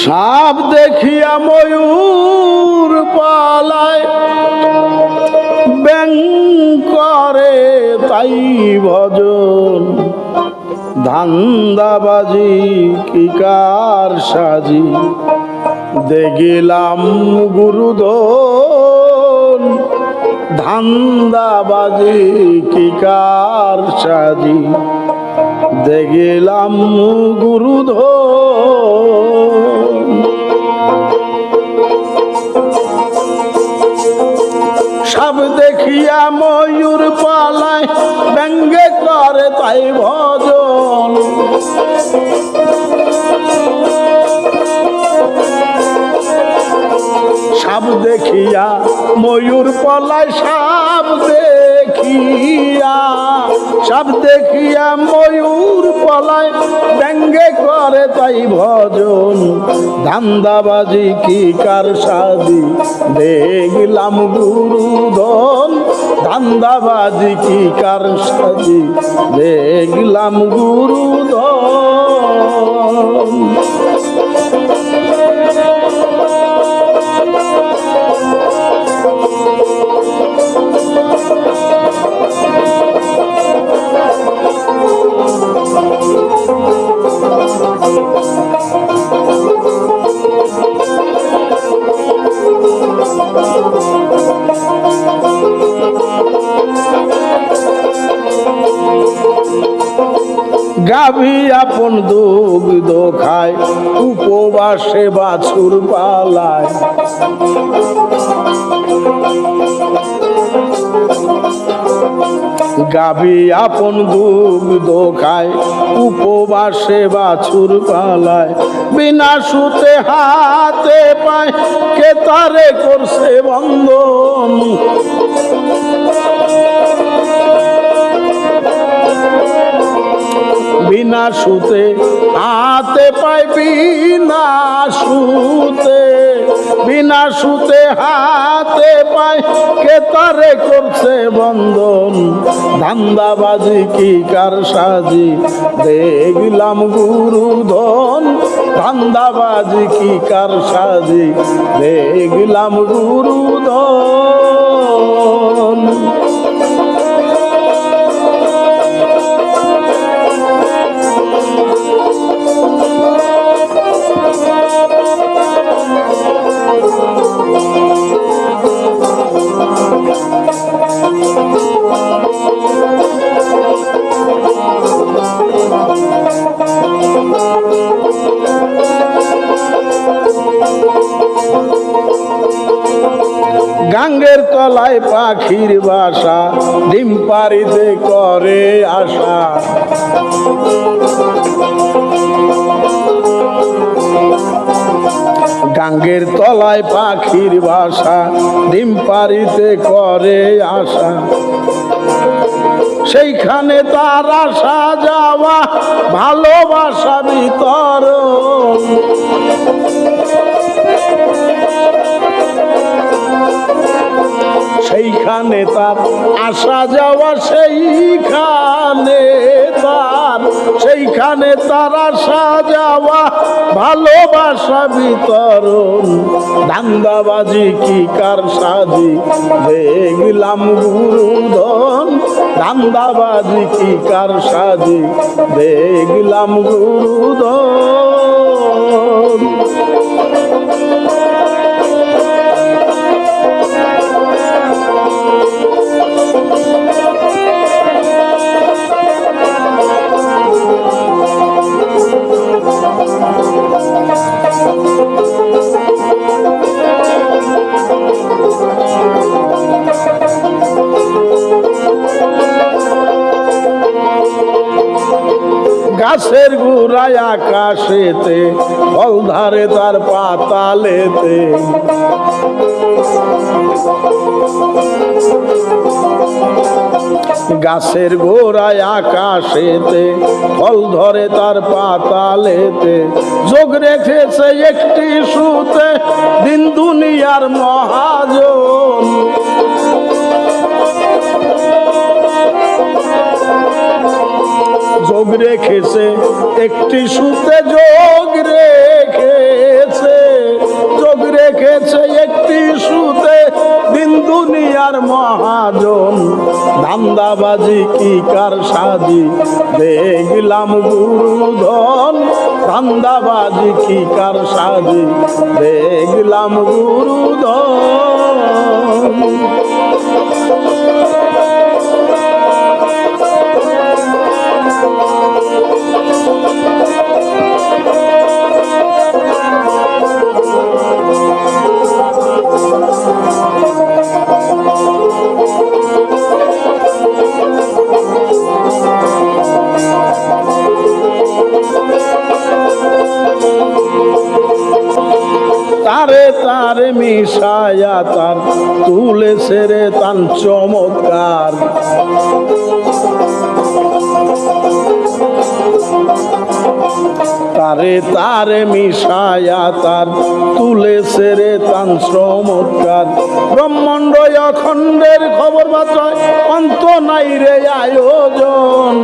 সাপ দেখিয়া ময়ূর পালায়। ব্যাং করে তাই ভজন। ধান্দাবাজি কি কার সাজি? দেখিলাম গুরুদন ধান্দাবাজি কি কার সাজি? দেখিলাম গুরুধন দেখিয়া ময়ূর পালায় ব্যঙ্গে করে তাই ভজন। সাপ দেখিয়া ময়ূর পলায় সাপ দেখিয়া সাপ দেখিয়া ময়ূর পলায়, ব্যঙ্গে করে তাই ভজন। ধান্দাবাজি কি কার সাদি দেখলাম গুরুধন। ধান্দাবাজি কি কার সাদি দেখলাম গুরুধন। গাভী আপন দুগ্ধ খায় উপবাসে বাছুর পালায় গাভী আপন দুগ্ধ খায় উপবাসে বাছুর পালায় বিনা সুতে হাতে পায় কে তারে করছে বন্ধন? সুতে, হাতে পাই বিনা সুতে বিনা সুতে হাতে পাই কে তারে করছে বন্ধন? ধান্দাবাজি কি কার সাজি? দেখলাম গুরুধন ধান্দাবাজি কি কার সাজি? দেখলাম গুরুধন গাঙ্গের তলায় পাখির বাসা, ডিম পারিতে করে আশা। গাঙ্গের তলায় পাখির বাসা, ডিম পারিতে করে আশা। সেইখানে তার আসা যাওয়া, ভালোবাসা বিতরণ। সেইখানে তার আসা যাওয়া, সেইখানে তার সেইখানে তার আসা যাওয়া, ভালোবাসা বিতরণ। ধান্দাবাজি কি কার সাজি? দেখলাম গুরুধন। ধান্দাবাজি কি কার সাজি? দেখলাম গুরুধন। গাছের গুড়ায় আকাশেতে ফল ধারে তার পাতালেতে। গাছের গোড়ায় আকাশেতে ফল ধরে তার পাতালেতে। যোগ রেখেছে একটি সুতে দিন দুনিয়ার মহাজন। যোগ রেখেছে, একটি সুতে যোগ রেখেছে যোগ রেখেছে একটি সুতে দিন দুনিয়ার মহাজন, ধান্দাবাজি কি কার সাজি, দেখলাম গুরুধন, ধান্দাবাজি কি কার সাজি, দেখলাম গুরুধন। তারে মিশায়া তার তুলে সেরে তান চমৎকার। তারে তারে মিশায়া তার তুলে সেরে তান চমৎকার। ব্রহ্মাণ্ড অখণ্ডের খবর বার্তায় অন্ত নাই রে আয়োজন।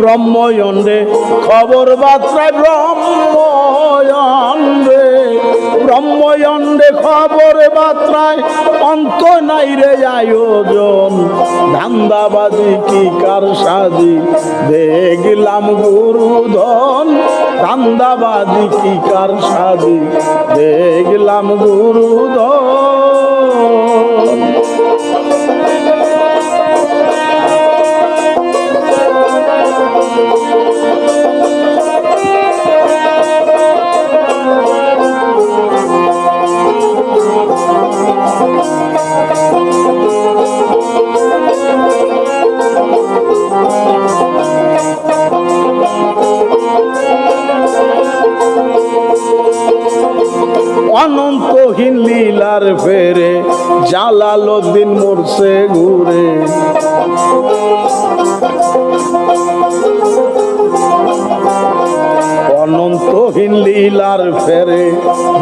ব্রহ্ময়ণ্ডে খবর বার্তায় ব্রহ্ময়ণ্ডে ব্রহ্ময়ণ্ডে খবর বার্তায় অন্ত নাই রে আয়োজন। ধান্দাবাজি কি কার সাজি? দেখলাম গুরুধন। ধান্দাবাজি কি কার সাজি? দেখলাম গুরুধন। লীলার ফেরে জালালুদ্দিন মরছে ঘুরে। অনন্তহীন লীলার ফেরে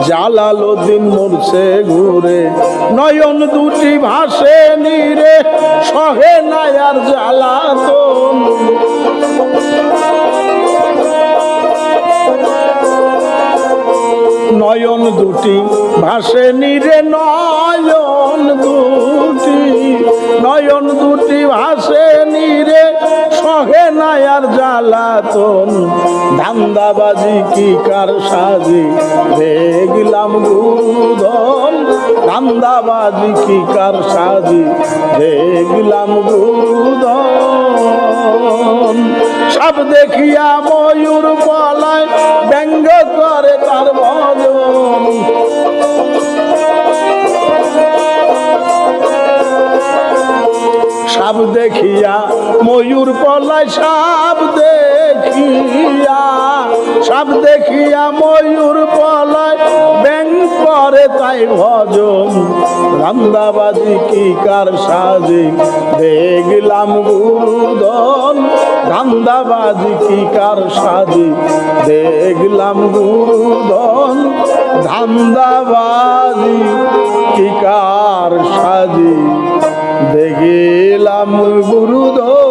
জালালুদ্দিন মরছে ঘুরে। নয়ন দুটি ভাসে নিরে, সহে নায়ার জ্বালাতন নয়ন দুটি ভাসে নিরে নয়ন দুটি। নয়ন দুটি ভাসে নিরে সহে নায়ার জ্বালাতন। ধান্দাবাজি কি কার সাজি? দেখলাম গুরুধন ধান্দাবাজি কি কার সাজি? দেখলাম গুরুধন সব দেখিয়া ময়ূর পলায় ব্যঙ্গ করে সাপ দেখিয়া, ময়ূর পলায় সাপ দেখিয়া। সাপ দেখিয়া, ময়ূর পলায়, ব্যাং করে তাই ভজন। রান্দাবাজি কি কার সাজে, দেখলাম গুরুধন ধান্দাবাজি কি কার সাজে, দেখলাম গুরুধন ধান্দাবাজি কি কার সাজে। দেখলাম গুরুধন